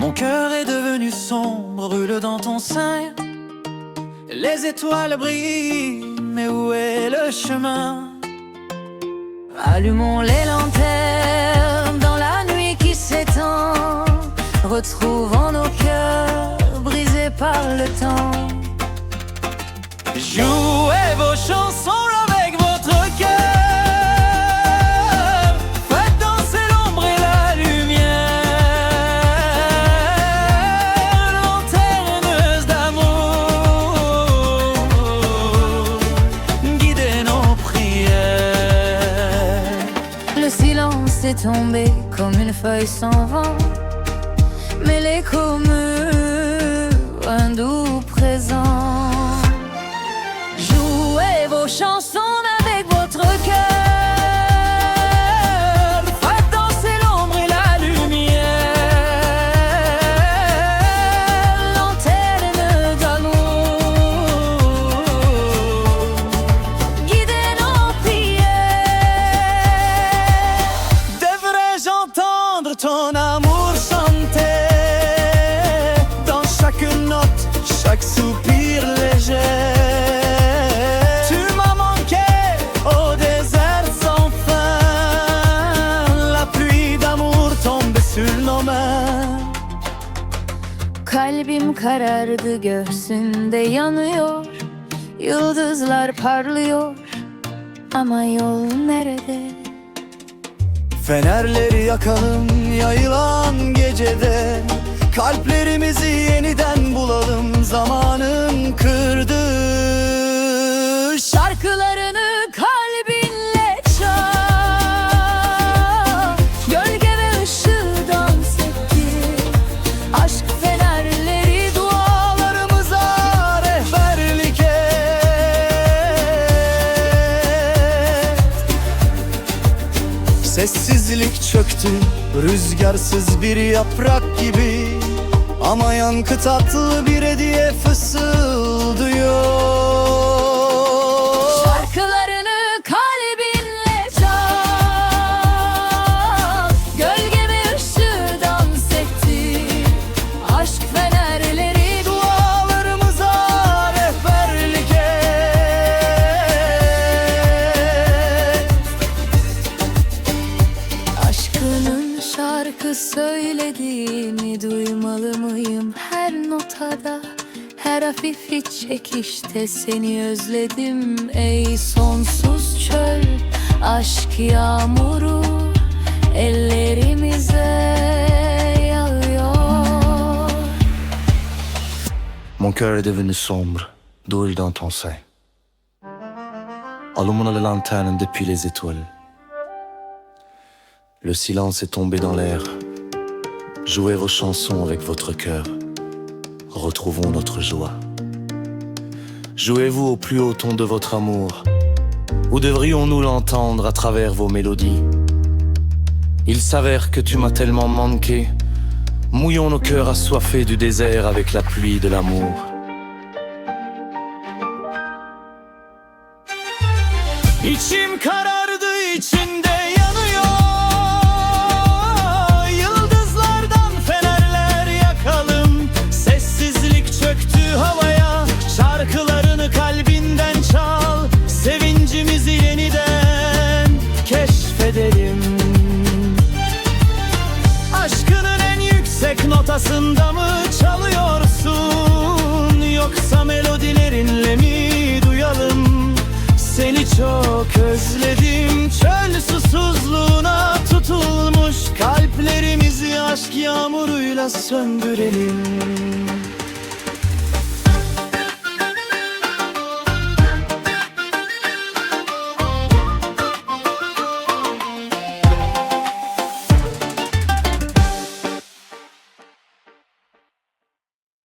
Mon cœur est devenu sombre, brûle dans ton sein. Les étoiles brillent, mais où est le chemin? Allumons les lanternes. Est tombé comme une feuille sans vent. Mais l'écho murmure un doux présent. Jouez vos chansons ton amour chanter dans chaque note, chaque soupir léger? Kalbim karardı göğsünde yanıyor. Yıldızlar parlıyor. Ama yol nerede? Fenerleri yakalım yayılan gecede. Kalplerimizi yeniden bulalım Sessizlik çöktü. Rüzgarsız bir yaprak gibi Ama yankı tatlı bir hediye fısıldıyor şarkı söylediğini duymalı mıyım her notada Her hafif çekişte seni özledim ey sonsuz çöl Aşk yağmuru ellerimize yağıyor Mon cœur est devenu sombre, douille dans ton sein. Allumons la lanterne depuis les étoiles. Le silence est tombé dans l'air. Jouez vos chansons avec votre cœur. Retrouvons notre joie. Jouez-vous au plus haut ton de votre amour? Ou devrions-nous l'entendre à travers vos mélodies? Il s'avère que tu m'as tellement manqué. Mouillons nos cœurs assoiffés du désert avec la pluie de l'amour. Notasında mı çalıyorsun? Yoksa melodilerinle mi duyalım? Seni çok özledim. Çöl susuzluğuna tutulmuş Kalplerimizi aşk yağmuruyla söndürelim